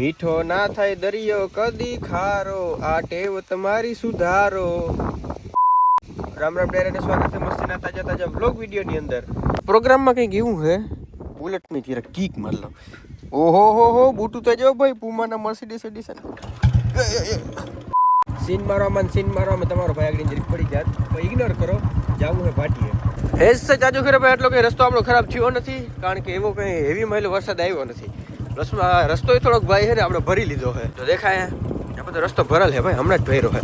મીઠો ના થાય દરિયો કદી ખારો આ ટેવ તમારી સુધારો. રામ રામ ડેરે ને સ્વાગત છે મસ્તીના તાજા તાજા વ્લોગ વીડિયો ની અંદર. પ્રોગ્રામમાં કંઈક એવું છે? બુલેટની જરા કીક મતલબ ઓહો હો હો બૂટું તો જો ભાઈ પુમાના મર્સિડીસ એડિશન સીન મારવામાં સીન મારવામાં તમારો ભાઈ આગળ જરીક પડી જાત. તો ઇગ્નોર કરો. જાવું હે ભાટીએ હેસ જાજુ ખરે ભાઈ એટલો કે રસ્તો આપણો ખરાબ થયો નથી. કારણ કે એવો કંઈ હેવી મહિલો વરસાદ આવ્યો નથી. રસ્તો એ થોડોક ભાઈ છે ને આપણે ભરી લીધો છે. તો દેખાય આપણે બધો રસ્તો ભરેલ છે ભાઈ હમણાં જ ભર્યો છે.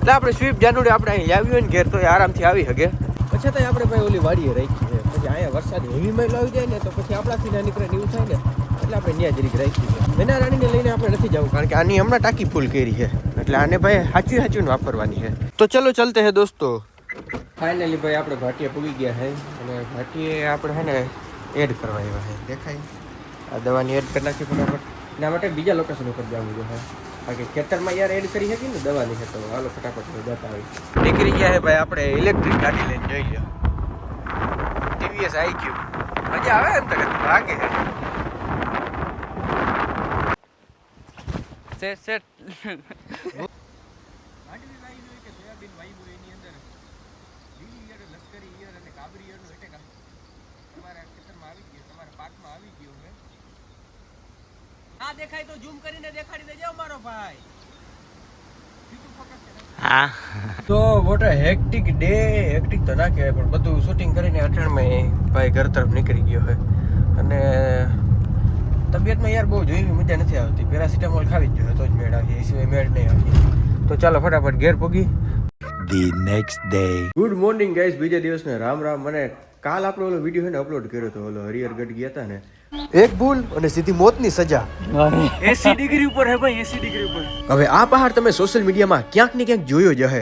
એટલે આપણે સ્વીપ જાનુડી આપણે અહીં આવ્યું હોય ને ઘેર તો એ આરામથી આવી શકે પછી તો આપણે ભાઈ ઓલી વાડીએ રાખી છે. પછી અહીંયા વરસાદ હેવી માં આવી જાય ને તો પછી આપણાથી ના નીકળે એવું થાય ને એટલે આપણે ત્યાં જરીક રાખી છે. મેના રાણીને લઈને આપણે નથી જવું. કારણ કે આની હમણાં ટાંકી ફૂલ કરી છે. એટલે આને ભાઈ સાચું સાચું વાપરવાની છે. તો ચલો ચલતે હે દોસ્તો. ફાઇનલી ભાઈ આપણે ભાટીએ પૂગી ગયા છે અને ભાટીએ આપણે છે ને એડ કરવા આવ્યા છે દેખાય? આ દવાની એડ કરી નાખી ફટાફટ. એના માટે બીજા લોકેશન ઉપર જવું જોઈએ બાકી ખેતરમાં યાર એડ કરી શકીએ ને દવાની છે તો હાલો ફટાફટ જતા આવી નીકળી ગયા છે ભાઈ આપણે ઇલેક્ટ્રિક ગાડી લઈને જોઈ લો ટીવીએસ આવી ગયું. મજા આવે એમ તો લાગે સેટ સેટ આ દેખાય તો ઝૂમ કરીને દેખાડી દેજો મારો ભાઈ. તો what a hectic day hectic તો ના કહેવાય પણ બધું શૂટિંગ કરીને અઠાણમાં ભાઈ ઘર તરફ નીકળી ગયો હોય અને તબિયતમાં યાર બહુ જોઈ મજા નથી આવતી. પેરાસિટામોલ ખાવી જ જોઈએ તો જ મેળ આવી એ સિવાય મેળ નહીં આવી. તો ચાલો ફટાફટ ઘેર પૂગી. The next day good morning guys બીજા દિવસને રામ રામ. મને કાલ આપણો ઓલો વીડિયો હે ને અપલોડ કર્યો હતો ઓલો હરિહરગઢ ગયા હતા ને એક ભૂલ અને સીધી મોતની સજા. 80 ડિગ્રી ઉપર હે ભાઈ 80 ડિગ્રી ઉપર. હવે આ પહાડ તમે સોશિયલ મીડિયામાં ક્યાંક ને ક્યાંક જોયો જ હે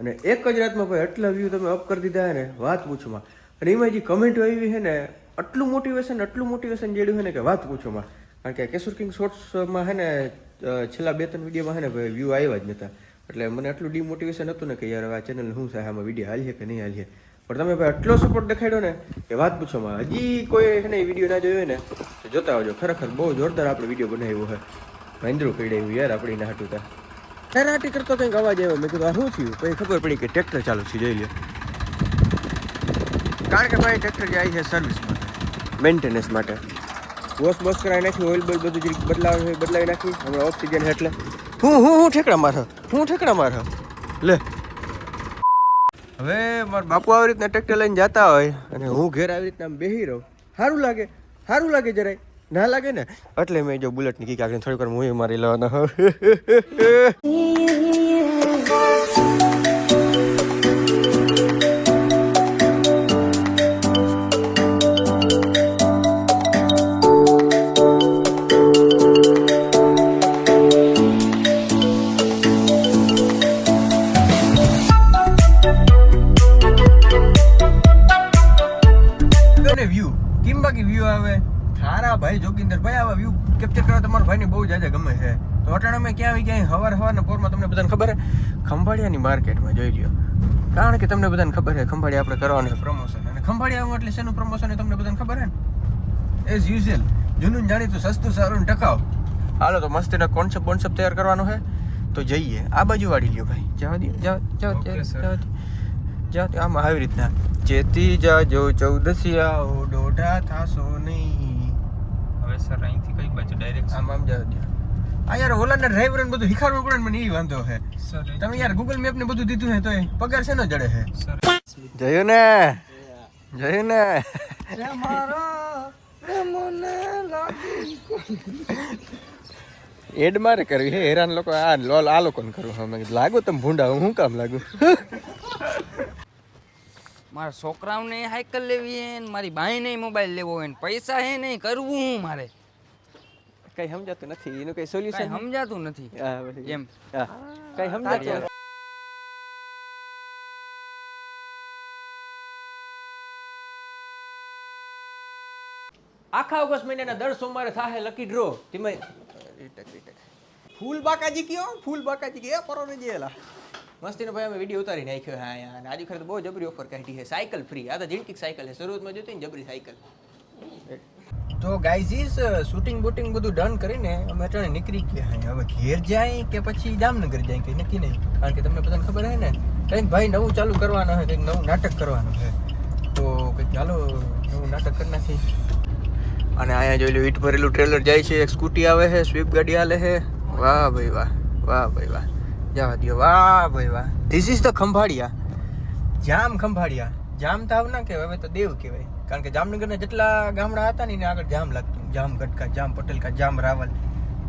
અને એક જ રાતમાં ભાઈ આટલા વ્યૂ તમે અપ કરી દીધા ને વાત પૂછોમાં. અને એમાં જે કમેન્ટો આવી છે ને આટલું મોટિવેશન આટલું મોટિવેશન જેડ્યું છે ને કે વાત પૂછોમાં. કારણ કે કેશુર કિંગ શોર્ટ્સમાં છે ને છેલ્લા બે ત્રણ વિડીયોમાં છે ને ભાઈ વ્યૂ આવ્યા જ નતા. એટલે મને આટલું ડિમોટિવેશન હતું ને કે યાર આ ચેનલ શું થાય આમાં વીડિયો હાલીએ કે નહીં હાલીએ? પણ તમે ભાઈ આટલો સપોર્ટ દેખાડ્યો ને કે વાત પૂછો મારે હજી કોઈ છે ને વીડિયો ના જોયો હોય ને, તો જોતા આવજો. ખરેખર બહુ જોરદાર આપણે વીડિયો બનાવ્યો છે. મહેન્દ્રો કઈડાયું યાર આપણી ના હાટું તા. હેરાટી કરતો કંઈક અવાજ આવ્યો. મેં કીધું શું થયું? પછી ખબર પડી કે ટ્રેક્ટર ચાલુ છે, જોઈ લ્યો. કારણ કે ભાઈ ટ્રેક્ટર જાય છે સર્વિસ માટે મેન્ટેનન્સ માટે. વોશ બોશ કરાવી નાખી, ઓઇલ બોઇલ બધું જરીક બદલાવી બદલાવી નાખી. હમણાં ઓક્સિજન એટલે. હું હું હું ઠેકડા માર હું ઠેકડા માર લે. હવે મારા બાપુ આવી રીતના ટ્રેક્ટર લઈને જતા હોય અને હું ઘેર આવી રીતના બેહી રહું. સારું લાગે સારું લાગે જરાય. ના લાગે ને? એટલે મેં જો બુલેટની કીક આગળ થોડીક વાર હું મારી લેવાના. ભાઈ જોગિંદર ભાઈ આવા વ્યૂ કેપ્ચર કરવા તમારા ભાઈને બહુ જાજા ગમે છે. તો અટાણા મેં ક્યાં આવી ક્યાંય હવાર હવારના પોરમાં તમને બધાને ખબર છે? ખંભાળિયાની માર્કેટમાં જોઈ લ્યો. કારણ કે તમને બધાને ખબર છે ખંભાળિયા આપણે કરવાનું પ્રમોશન અને ખંભાળિયા એટલે શેનું પ્રમોશન તમને બધાને ખબર છે? ને એઝ યુઝ્યુઅલ જૂનું જાણીતું સસ્તું સારું ટકાવ હાલો તો મસ્ત એના કોન્સેપ્ટ કોન્સેપ્ટ તૈયાર કરવાનો છે. તો જઈએ. આ બાજુ વાળી લ્યો ભાઈ. જવા દો જાઓ જાઓ. જાઓ આમાં આવી રીતના. જેતી જાજો ચૌદસિયાઓ ડોઢા થાશો નહીં. સર અહીંથી કઈ બાજુ ડાયરેક્ટ આમ આમ જાવ આ યાર ઓલાના ડ્રાઈવર ને બધું શીખવાડવું પડે મને એ વાંધો છે તમે યાર ગૂગલ મેપ ને બધું દીધું છે તો એ પગાર છે ને જડે છે સર જોયું ને જોયું ને એડ મારે કરવી હે હેરાન લોકો આ લોલ આ લોકોને કરવું લાગુ તમે ભૂંડા હું કામ લાગુ? મારા છોકરાઓને સાયકલ લેવી હે ને મારી બાઈને મોબાઈલ લેવો હોય ને પૈસા હે નહીં કરવું હું મારે? કઈ સમજાતું નથી એનું કઈ કઈ સોલ્યુશન સમજાતું નથી. એમ. કઈ સમજાતું આખા ઓગસ્ટ મહિનાના દર સોમવારે થાય લકી ડ્રો તેમાં ફૂલ બાકાજી કયો? ફૂલ બાકાજી કે પરોને જેલા મસ્તીનો ભાઈ અમે વીડિયો ઉતારી નાખ્યો હા અહીંયા. અને આજે ખરે બહુ જબરી ઓફર કાઢી છે. સાયકલ ફ્રી આ તો જિંદગી સાયકલ છે. શરૂઆતમાં જોતી ને જબરી સાયકલ તો ગાઈઝીસ શૂટિંગ બૂટિંગ બધું ડન કરીને અમે અટાણે નીકળી ગયા હે હવે ઘેર જાય કે પછી જામનગર જાય કંઈ નક્કી નહીં. કારણ કે તમને બધાને ખબર હે ને કંઈક ભાઈ નવું ચાલુ કરવાનું છે કંઈક નવું નાટક કરવાનું છે. તો કંઈક ચાલો નવું નાટક કરી નાખી અને અહીંયા જોઈ લો ઈટ ભરેલું ટ્રેલર જાય છે. એક સ્કૂટી આવે છે સ્વિફ્ટ ગાડી હાલે છે. વાહ ભાઈ વાહ વાહ ભાઈ વાહ. જવા દો વાહ ભાઈ વાહ this is the Khambhalia Jam Khambhalia Jam તાવ ના કહેવાય હવે તો દેવ કહેવાય કારણ કે જામનગરના જેટલા ગામડા હતા ને એને આગળ જામ લાગતું જામ ગટકા જામ પટેલકા જામ રાવલ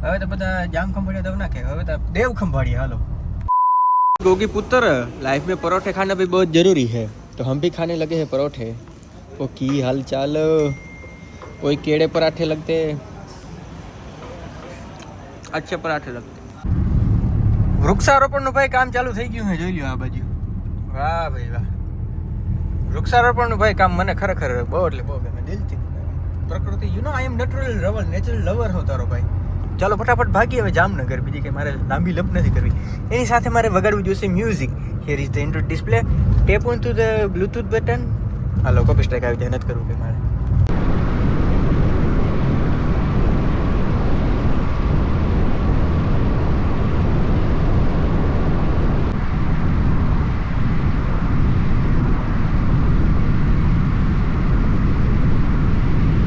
હવે તો બધા જામ ખંભાળિયા દેવ ના કહેવાય હવે તો દેવ ખંભાળિયા હાલો गोगी पुत्र लाइफ में परोठे खाना भी बहुत जरूरी है तो हम भी खाने लगे हैं परोठे वो की हाल चाल कोई केड़े पराठे लगते अच्छे पराठे लगते વૃક્ષારોપણનું ભાઈ કામ ચાલુ થઈ ગયું છે, જોઈ લ્યો આ બાજુ. વાહ ભાઈ વાહ. વૃક્ષારોપણનું ભાઈ કામ મને ખરેખર બહુ એટલે બહુ ગમે, દિલથી પ્રકૃતિ you know I am natural lover natural lover હો તારો ભાઈ. ચાલો ફટાફટ ભાગીએ હવે જામનગર, બીજી કે મારે લાંબી લપ નથી કરવી. એની સાથે મારે વગાડવું જોઈશે music here is the inter display tap on to the bluetooth button hello copy strike આવી જાય, નથી કરવું કે મારે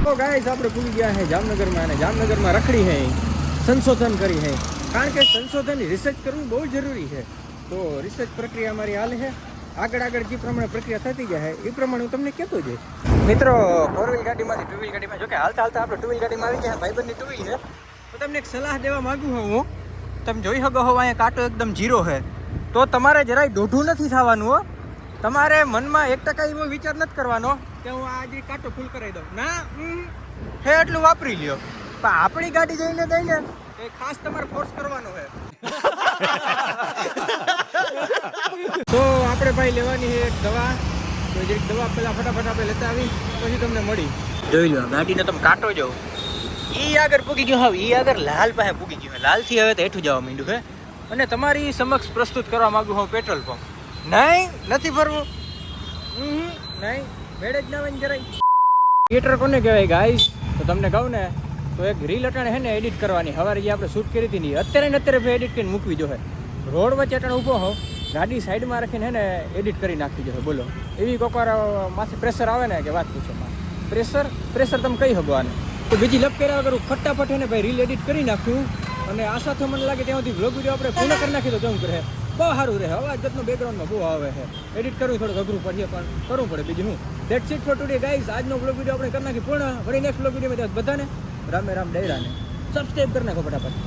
તો ગાઈસ આપણે ભૂલી ગયા છે જામનગરમાં અને જામનગરમાં રખડી છે સંશોધન કરી છે કારણ કે સંશોધન રિસર્ચ કરવું બહુ જરૂરી છે તો રિસર્ચ પ્રક્રિયા અમારી હાલ છે આગળ આગળ જે પ્રમાણે પ્રક્રિયા થતી જાય એ પ્રમાણે હું તમને કહેતો જઈશ. મિત્રો ફોર વ્હીલ ગાડીમાંથી ટુ વ્હીલ ગાડીમાં જો કે હાલતા હાલતા આપણે ટુ વ્હીલ ગાડીમાં આવી ગયા, ભાઈબંધની ટુ વ્હીલ છે. તો તમને એક સલાહ દેવા માંગુ છું હું. તમે જોઈ શકો હો, અહીંયા કાંટો એકદમ જીરો છે તો તમારે જરાય દોઢું નથી થવાનું હો. તમારે મનમાં એક ટકા એવો વિચાર નથી કરવાનો. કે હું આજે કાંટો ફૂલ કરાવી દઉં. ના? હે એટલું વાપરી લ્યો. પણ આપણી ગાડી જઈને દઈને એ ખાસ તમારે ફોર્સ કરવાનો છે. તો આપણે ભાઈ લેવાની છે એક દવા. તો જે દવા પહેલા ફટાફટ આપણે લેતા આવી પછી તમને મળી. જોઈ લો ગાડીને તમે કાંટો જો. ઈ આગળ પૂગી ગયો હવે ઈ આગળ લાલ પાસે પૂગી ગયો લાલથી હવે તો હેઠું જવા માંડ્યું છે. અને તમારી સમક્ષ પ્રસ્તુત કરવા માંગુ હું પેટ્રોલ પંપ. નહીં નથી ભરવું. નહીં. મેળે ના હોય જરાય. થિયેટર કોને કહેવાય ગાઈસ તો તમને કહું ને, તો એક રીલ અટાણે છે ને એડિટ કરવાની. હવારે જે આપણે શૂટ કરી હતી ને અત્યારે ને અત્યારે ભાઈ એડિટ કરીને મૂકવી જોઈએ. રોડ વચ્ચે અટાણે ઊભો હો, ગાડી સાઈડમાં રાખીને હે ને એડિટ કરી નાખવી જોઈએ. બોલો. એવી કોકવાર માથે પ્રેશર આવે ને કે વાત પૂછો પ્રેશર પ્રેશર તમે કહી શકો આને. તો બીજી લપ કર્યા વગર હું ફટાફટ હે ને ભાઈ રીલ એડિટ કરી નાખ્યું. અને આશા તો મને લાગે ત્યાંથી વ્લોગ વીડિયો આપણે પૂર્ણ કરી નાખી તો કેમ કરે બહુ સારું રહે. અવાજ જતનો બેકગ્રાઉન્ડમાં બહુ આવે છે. એડિટ કરવું થોડું અઘરું પડે પણ કરવું પડે બીજું હું that's it for today guys આજનો બ્લોગ વીડિયો આપણે કરી નાખી પૂર્ણ. વળી નેક્સ્ટ બ્લોગ વીડિયો બધાને રામે રામ ડૈરાને સબસ્ક્રાઈબ કરી નાખો ફટાફટ.